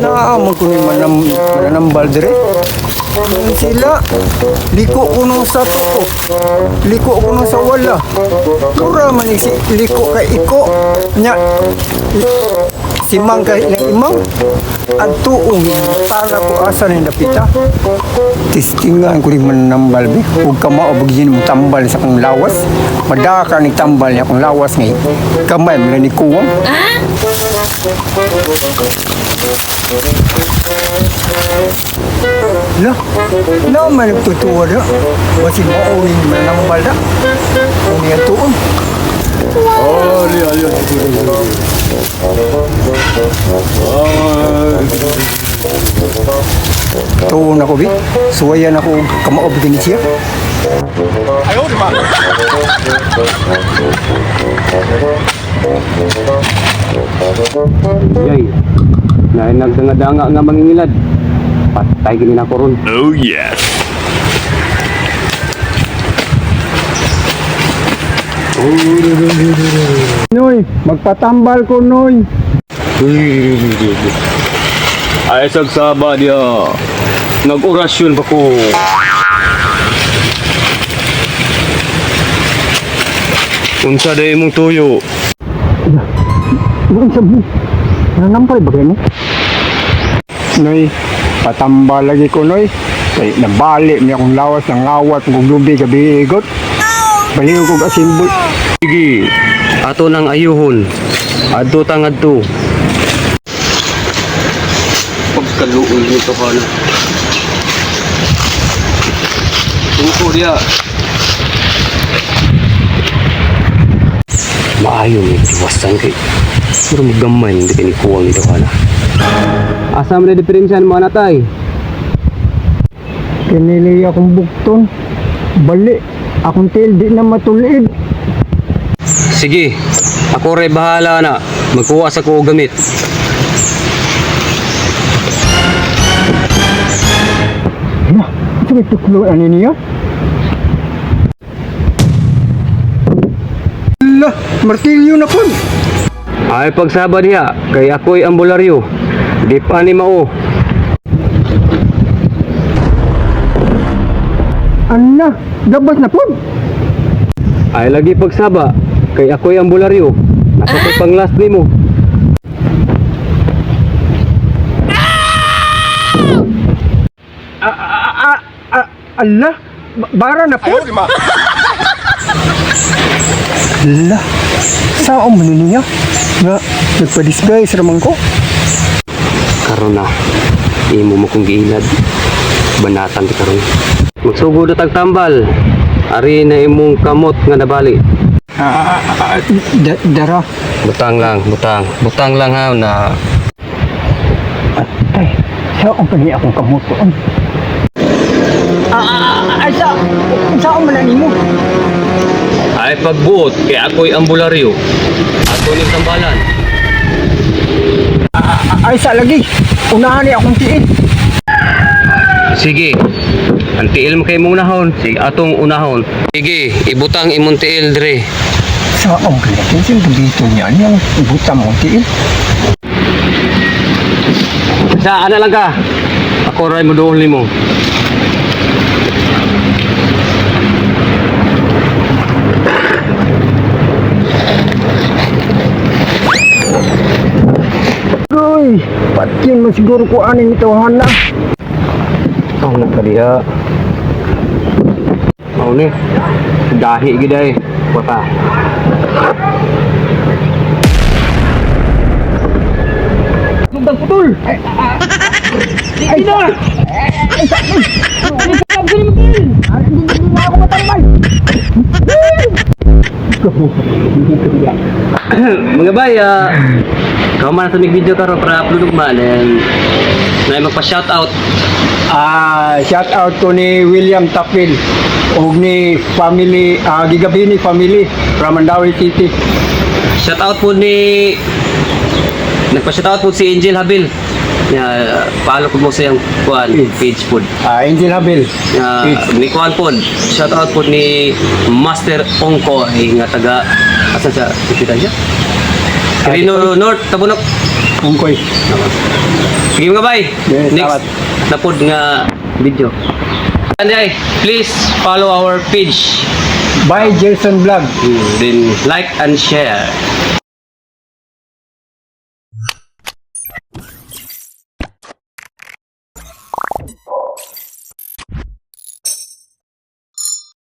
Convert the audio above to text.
Naamang ko ni manam, mananambal dire. Sila. Liko ko nung sa tuko. Liko ko nung sa wala. Pura man si liko kay iko. Nya. Si Mang kay ng imang. At tuong para ko asa ni napita. Tistingan ko rin mananambal bi. Huwag ka maobagin mo tambal sa kong lawas. Madaka ni tambal niya kong lawas ngay. Kamay mo na ni kuwang. Lah, naman nagtutuwa na. Kasi mauwi naman ng balda. Kung yan tuon. Ali, ali, Tuon ako, bi. Suwayan ako kamaob din siya. Yay. Na nagdanga-danga nga mangingilad. Patay gini na ko ron. Oh yes. Noy, magpatambal ko, Noy. Ay sagsaba dia. Nag-orasyon pa ko. Unsa day mong tuyo? Bukan sabi. Nanampal ba kayo? Noy, patambal lagi ko, Noy. Kay nabalik niya akong lawas ng awat kung lubi gabi igot. Baliw ko kasimbol. Sige. Ato nang ayuhon. Adto tang adto. Pagkaluol nito ka na. Tungko dia. Maayo ni iwasan kay. Pero magamay hindi kini kuwang nito ka na. Asa man na diferensyan mo natay? Kinili akong bukton. Bali, akong tail di na matulid. Sige. Ako rin bahala na. Magkuha sa ko gamit. Nah, ito may tuklo ano niya? Lah, martilyo na po. Ay pagsaba diha kay ako'y ambularyo. Di pa ni mao. Ana, gabas na po. Ay lagi pagsaba kay ako'y ambularyo. Ako ko'y pang last nimo. Ah, ala, ba- bara na po. Ala, saan mo niya? Nga, nagpa-disguise raman ko. Karon na. Imo mo kong giilad. Banatan ti karon. Magsugod na tagtambal. Ari na imong kamot nga nabali. Ah, ah, ah, da- dara. Butang lang, butang. Butang lang ha na Ay, saan pa niya akong kamutoon? Ah, ah, ah, ay, sa, saan mo na nimo? ay pagbuot kay ako'y ambularyo. Ato ni tambalan. Ay, sa lagi. Unahan niya akong tiit. Sige. Ang tiil mo kay mong unahon. Sige, atong unahon. Sige, ibutang imong tiil dire. Saan ka na? Kinsin dito niya. Ano yung buta mong tiit? Sa ana lang ka. Ako ray mo doon nimo. Uy, patin mo siguro ko aning ito, Hana. Ang nakaliya. Mau ni. Dahi gid ay. Sundang putol! Ay, ay, na! Ay, sa akin! Ay, sa akin! Ay, hindi na ako matambal! Mga bay, ah, kamu man sa mig video karon para upload man and na magpa shout out. Ah, shout out ko ni William Tapil ug ni family, ah, Gigabini family from Mandawi City. Shout out po ni Nagpa shout out po si Angel Habil. Ya, follow ko mo sa yung kuan page po. Ah, Angel Habil. Uh, ni Kuan po, shout out po ni Master Ongko ay nga taga asan sa Kapitan siya? Quirino North, Tabunok. Ungkoy. Sige mga bay. Yes, Next napod nga video. Anday, please follow our page. By Jason Vlog. Then like and share.